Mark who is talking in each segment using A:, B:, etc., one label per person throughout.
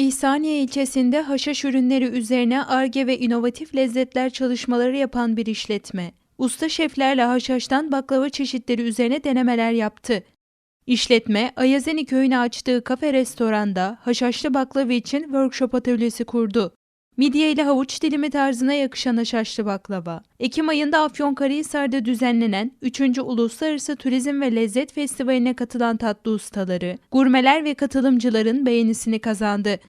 A: İhsaniye ilçesinde haşhaş ürünleri üzerine ARGE ve inovatif lezzetler çalışmaları yapan bir işletme. Usta şeflerle haşhaştan baklava çeşitleri üzerine denemeler yaptı. İşletme, Ayazeni köyüne açtığı kafe restoranda haşhaşlı baklava için workshop atölyesi kurdu. Midye ile havuç dilimi tarzına yakışan haşhaşlı baklava. Ekim ayında Afyonkarahisar'da düzenlenen 3. Uluslararası Turizm ve Lezzet Festivali'ne katılan tatlı ustaları, gurmeler ve katılımcıların beğenisini kazandı.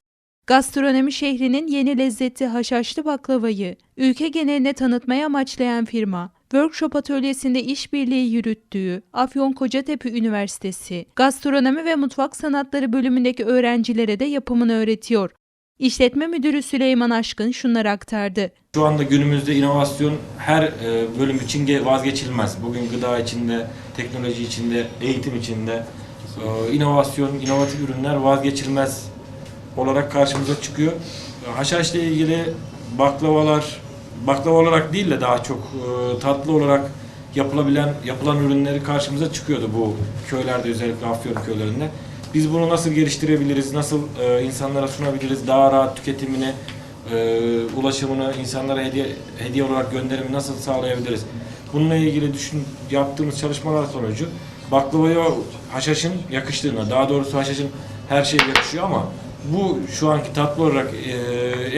A: Gastronomi şehrinin yeni lezzeti haşhaşlı baklavayı ülke geneline tanıtmaya amaçlayan firma, workshop atölyesinde işbirliği yürüttüğü Afyon Kocatepe Üniversitesi Gastronomi ve Mutfak Sanatları bölümündeki öğrencilere de yapımını öğretiyor. İşletme Müdürü Süleyman Aşkın şunları aktardı.
B: Şu anda günümüzde inovasyon her e, bölüm için ge- vazgeçilmez. Bugün gıda içinde, teknoloji içinde, eğitim içinde e, inovasyon, inovatif ürünler vazgeçilmez olarak karşımıza çıkıyor. Haşhaşla ilgili baklavalar, baklava olarak değil de daha çok e, tatlı olarak yapılabilen, yapılan ürünleri karşımıza çıkıyordu bu köylerde özellikle Afyon köylerinde. Biz bunu nasıl geliştirebiliriz, nasıl e, insanlara sunabiliriz, daha rahat tüketimini, e, ulaşımını, insanlara hediye, hediye olarak gönderimi nasıl sağlayabiliriz? Bununla ilgili düşün, yaptığımız çalışmalar sonucu baklavaya haşhaşın yakıştığına, daha doğrusu haşhaşın her şeye yakışıyor ama bu şu anki tatlı olarak e,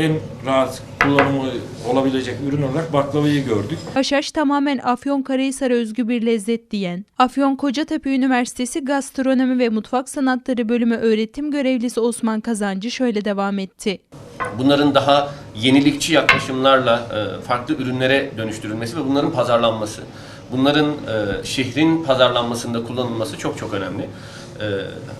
B: en rahat kullanımı olabilecek ürün olarak baklavayı gördük.
A: Haşhaş tamamen Afyonkarahisar'a özgü bir lezzet diyen, Afyon Kocatepe Üniversitesi Gastronomi ve Mutfak Sanatları Bölümü öğretim görevlisi Osman Kazancı şöyle devam etti.
C: bunların daha yenilikçi yaklaşımlarla e, farklı ürünlere dönüştürülmesi ve bunların pazarlanması. Bunların e, şehrin pazarlanmasında kullanılması çok çok önemli. E,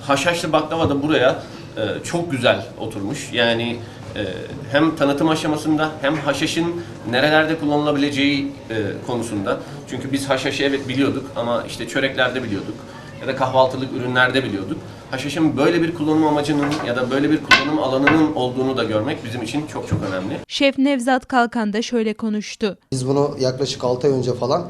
C: Haşhaşlı baklava da buraya e, çok güzel oturmuş. Yani e, hem tanıtım aşamasında hem haşhaşın nerelerde kullanılabileceği e, konusunda. Çünkü biz haşhaşı evet biliyorduk ama işte çöreklerde biliyorduk ya da kahvaltılık ürünlerde biliyorduk. Haşhaşın böyle bir kullanım amacının ya da böyle bir kullanım alanının olduğunu da görmek bizim için çok çok önemli.
A: Şef Nevzat Kalkan da şöyle konuştu.
D: Biz bunu yaklaşık 6 ay önce falan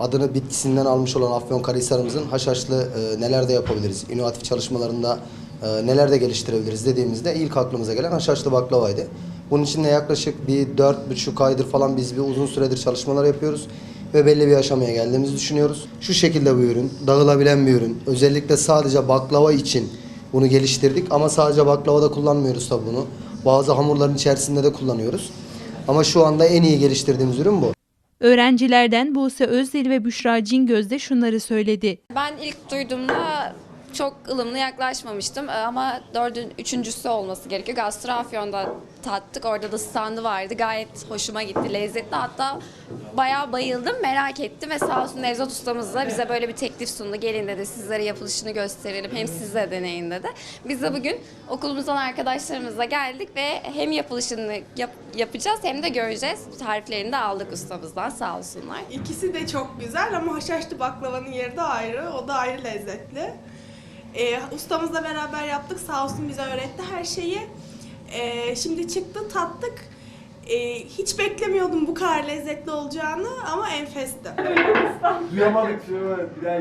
D: adını bitkisinden almış olan Afyonkarahisar'ımızın haşhaşlı e, neler de yapabiliriz, inovatif çalışmalarında e, neler de geliştirebiliriz dediğimizde ilk aklımıza gelen haşhaşlı baklavaydı. Bunun için de yaklaşık bir dört buçuk aydır falan biz bir uzun süredir çalışmalar yapıyoruz ve belli bir aşamaya geldiğimizi düşünüyoruz. Şu şekilde bu ürün, dağılabilen bir ürün. Özellikle sadece baklava için bunu geliştirdik ama sadece baklavada kullanmıyoruz tabii bunu. Bazı hamurların içerisinde de kullanıyoruz. Ama şu anda en iyi geliştirdiğimiz ürün bu.
A: Öğrencilerden Buse Özdil ve Büşra Cingöz de şunları söyledi.
E: Ben ilk duyduğumda çok ılımlı yaklaşmamıştım Ee, ama dördün üçüncüsü olması gerekiyor. Gastrafyon'da tattık. Orada da standı vardı. Gayet hoşuma gitti. Lezzetli. Hatta bayağı bayıldım. Merak ettim ve sağ olsun Nevzat ustamız da bize böyle bir teklif sundu. Gelin dedi sizlere yapılışını gösterelim. Hem siz de deneyin dedi. Biz de bugün okulumuzdan arkadaşlarımızla geldik ve hem yapılışını yap- yapacağız hem de göreceğiz. Tariflerini de aldık ustamızdan sağ olsunlar.
F: İkisi de çok güzel ama haşhaşlı baklavanın yeri de ayrı. O da ayrı lezzetli. Ee, ustamızla beraber yaptık. Sağ olsun bize öğretti her şeyi. Ee, şimdi çıktı tattık. Ee, hiç beklemiyordum bu kadar lezzetli olacağını ama enfesti.
G: Duyamadık. Bir daha